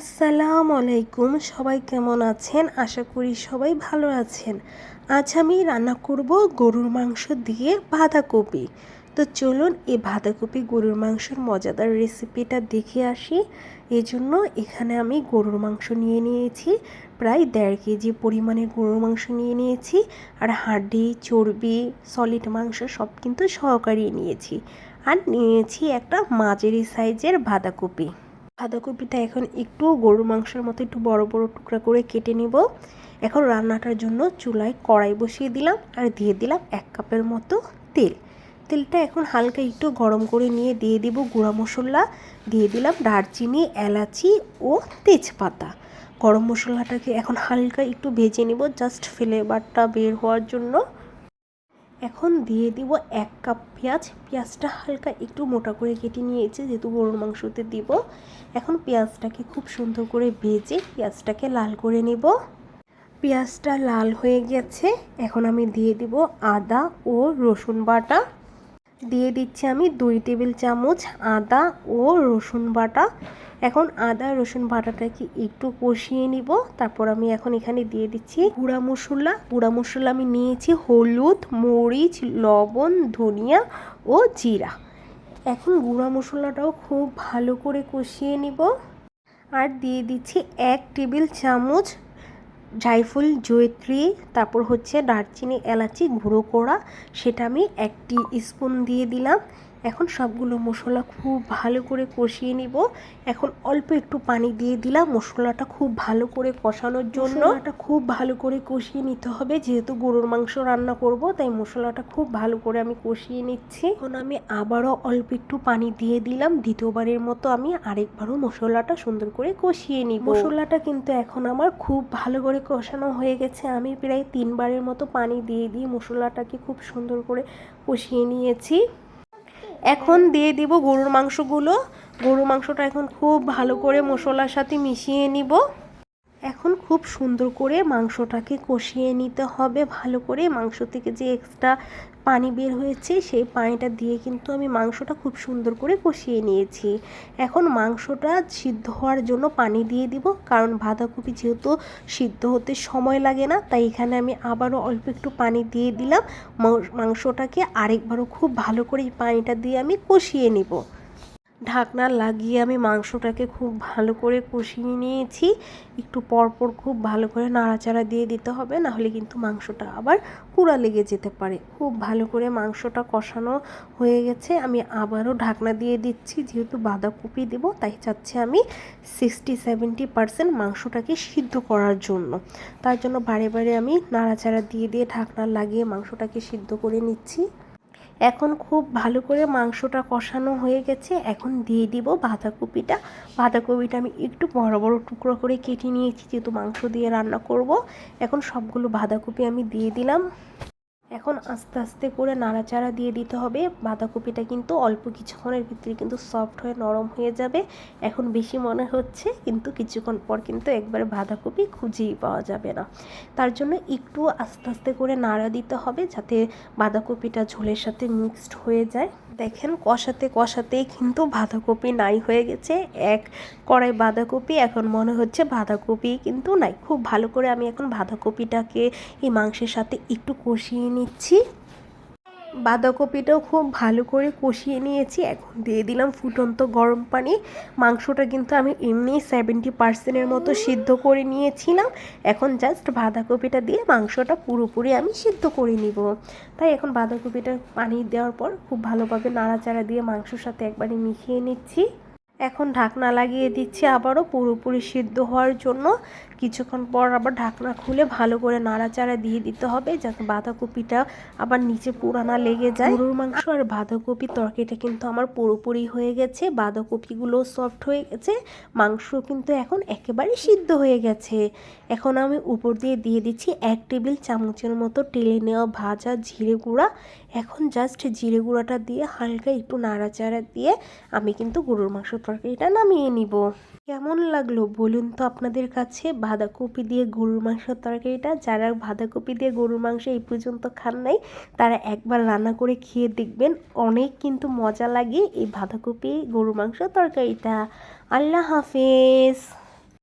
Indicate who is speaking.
Speaker 1: আসসালামু আলাইকুম, সবাই কেমন আছেন? আশা করি সবাই ভালো আছেন। আজ আমি রান্না করব গরুর মাংস দিয়ে বাঁধাকপি। তো চলুন এই বাঁধাকপি গরুর মাংসের মজাদার রেসিপিটা দেখে আসি। এজন্য এখানে আমি গরুর মাংস নিয়ে নিয়েছি, প্রায় দেড় কেজি পরিমাণে গরুর মাংস নিয়ে নিয়েছি আর হাড্ডি চর্বি, সলিড মাংস সব কিন্তু সহকারী নিয়েছি। আর নিয়েছি একটা মাঝারি সাইজের বাঁধাকপি। বাঁধাকপিটা এখন একটু গরুর মাংসের মতো একটু বড় বড় টুকরা করে কেটে নিব। এখন রান্নাটার জন্য চুলায় কড়াই বসিয়ে দিলাম আর দিয়ে দিলাম এক কাপের মতো তেল। তেলটা এখন হালকা একটু গরম করে নিয়ে দিয়ে দিব গুঁড়া মশলা, দিয়ে দিলাম দারচিনি, এলাচি ও তেজপাতা। গরম মশলাটাকে এখন হালকা একটু ভেজে নিব, জাস্ট ফ্লেভারটা বের হওয়ার জন্য। এখন দিয়ে দিব এক কাপ পেঁয়াজ। পেঁয়াজটা হালকা একটু মোটা করে কেটে নিয়েছি, যেহেতু গরুর মাংসতে দিব। এখন পেঁয়াজটাকে খুব সুন্দর করে ভেজে পেঁয়াজটাকে লাল করে নেব। পেঁয়াজটা লাল হয়ে গেছে। এখন আমি দিয়ে দিব আদা ও রসুন বাটা। দিয়ে দিচ্ছি আমি দুই টেবিল চামচ আদা ও রসুন বাটা। এখন আদা রসুন বাটাটাকে একটু কষিয়ে নিব। তারপর আমি এখন এখানে দিয়ে দিচ্ছি গুঁড়া মশলা। গুঁড়া মশলা আমি নিয়েছি হলুদ, মরিচ, লবণ, ধনিয়া ও জিরা। এখন গুঁড়া মশলাটাও খুব ভালো করে কষিয়ে নিব। আর দিয়ে দিচ্ছি এক টেবিল চামচ জায়ফল জয়ত্রী তারপর হচ্ছে দারচিনি এলাচি গুঁড়ো করা সেটা আমি একটি স্পুন দিয়ে দিলাম। এখন সবগুলো মশলা খুব ভালো করে কষিয়ে নিব। এখন অল্প একটু পানি দিয়ে দিলাম মশলাটা খুব ভালো করে কষানোর জন্য। এটা খুব ভালো করে কষিয়ে নিতে হবে যেহেতু গরুর মাংস রান্না করব তাই মশলাটা খুব ভালো করে আমি কষিয়ে নিচ্ছি। এখন আমি আবারও অল্প একটু পানি দিয়ে দিলাম দ্বিতীয়বারের মতো আমি আরেকবারও মশলাটা সুন্দর করে কষিয়ে নিব। মশলাটা কিন্তু এখন আমার খুব ভালো করে কষানো হয়ে গেছে। আমি প্রায় তিনবারের মতো পানি দিয়ে দিয়ে মশলাটাকে খুব সুন্দর করে কষিয়ে নিয়েছি। এখন দিয়ে দিব গরুর মাংসগুলো। গরুর মাংসটা এখন খুব ভালো করে মশলার সাথে মিশিয়ে নিব। এখন খুব সুন্দর করে মাংসটাকে কষিয়ে নিতে হবে ভালো করে। মাংস থেকে যে এক্সট্রা পানি বের হয়েছে, সেই পানিটা দিয়ে কিন্তু আমি মাংসটা খুব সুন্দর করে কষিয়ে নিয়েছি। এখন মাংসটা সিদ্ধ হওয়ার জন্য পানি দিয়ে দিব, কারণ বাঁধাকপি যেহেতু সিদ্ধ হতে সময় লাগে না, তাই এখানে আমি আবারও অল্প একটু পানি দিয়ে দিলাম। মাংসটাকে আরেকবারও খুব ভালো করে এই পানিটা দিয়ে আমি কষিয়ে নিব। ঢাকনা লাগিয়ে আমি মাংসটাকে খুব ভালো করে কষিয়ে নিয়েছি। একটু পরপর খুব ভালো করে নাড়াচাড়া দিয়ে দিতে হবে নাহলে কিন্তু মাংসটা আবার পুরা লেগে যেতে পারে। খুব ভালো করে মাংসটা কষানো হয়ে গেছে। আমি আবারও ঢাকনা দিয়ে দিচ্ছি, যেহেতু বাঁধাকপি দেবো, তাই চাচ্ছি আমি সিক্সটি, সেভেন্টি পারসেন্ট মাংসটাকে সিদ্ধ করার জন্য। তার জন্য বারে বারে আমি নাড়াচাড়া দিয়ে দিয়ে ঢাকনা লাগিয়ে মাংসটাকে সিদ্ধ করে নিচ্ছি। এখন খুব ভালো করে মাংসটা কষানো হয়ে গেছে। এখন দিয়ে দিব বাঁধাকপিটা। বাঁধাকপিটা আমি একটু বড় বড় টুকরো করে কেটে নিয়েছি, যেহেতু মাংস দিয়ে রান্না করব। এখন সবগুলো বাঁধাকপি আমি দিয়ে দিলাম। এখন আস্তে আস্তে করে নাড়াচাড়া দিয়ে দিতে হবে। বাঁধাকপিটা কিন্তু অল্প কিছুক্ষণের ভিতরে কিন্তু সফট হয়ে, নরম হয়ে যাবে। এখন বেশি মনে হচ্ছে, কিন্তু কিছুক্ষণ পর কিন্তু একবারে বাঁধাকপি খুঁজেই পাওয়া যাবে না। তার জন্য একটু আস্তে আস্তে করে নাড়া দিতে হবে যাতে বাঁধাকপিটা ঝোলের সাথে মিক্সড হয়ে যায়। দেখেন, কষাতে কষাতেই কিন্তু বাঁধাকপি নাই হয়ে গেছে। এক কড়াই বাঁধাকপি, এখন মনে হচ্ছে বাঁধাকপি কিন্তু নাই। খুব ভালো করে আমি এখন বাঁধাকপিটাকে এই মাংসের সাথে একটু কষিয়ে নিচ্ছি। বাঁধাকপিটাও খুব ভালো করে কষিয়ে নিয়েছি। এখন দিয়ে দিলাম ফুটন্ত গরম পানি। মাংসটা কিন্তু আমি এমনি সেভেন্টি পার্সেন্টের মতো সিদ্ধ করে নিয়েছিলাম। এখন জাস্ট বাঁধাকপিটা দিয়ে মাংসটা পুরোপুরি আমি সিদ্ধ করে নিব। তাই এখন বাঁধাকপিটা পানি দেওয়ার পর খুব ভালোভাবে নাড়াচাড়া দিয়ে মাংসর সাথে একবারে মিশিয়ে নিচ্ছি। এখন ঢাকনা লাগিয়ে দিচ্ছি আবারও, পুরোপুরি সিদ্ধ হওয়ার জন্য। কিছুক্ষণ পর আবার ঢাকনা খুলে ভালো করে নাড়াচাড়া দিয়ে দিতে হবে, যাতে বাঁধাকপিটা আবার নিচে পুরানা লেগে যায়। গরুর মাংস আর বাঁধাকপি তরকারিটা কিন্তু আমার পুরোপুরি হয়ে গেছে, বাঁধাকপিগুলো সফট হয়ে গেছে মাংস কিন্তু এখন একেবারে সিদ্ধ হয়ে গেছে। এখন আমি উপর দিয়ে দিয়ে দিচ্ছি এক টেবিল চামচের মতো টেলে নেওয়া ভাজা জিরে গুঁড়া। এখন জাস্ট জিরে গুঁড়াটা দিয়ে হালকা একটু নাড়াচাড়া দিয়ে আমি কিন্তু গরুর মাংস তরকারিটা নামিয়ে নিব। কেমন লাগল বলুন তো আপনাদের কাছে? বাঁধাকপি দিয়ে গরুর মাংস তরকারিটা। যারা বাঁধাকপি দিয়ে গরুর মাংস এই পর্যন্ত খান নাই, তারা একবার রান্না করে খেয়ে দেখবেন। অনেক কিন্তু মজা লাগে এই বাঁধাকপি গরুর মাংস তরকারিটা। আল্লাহ হাফেজ।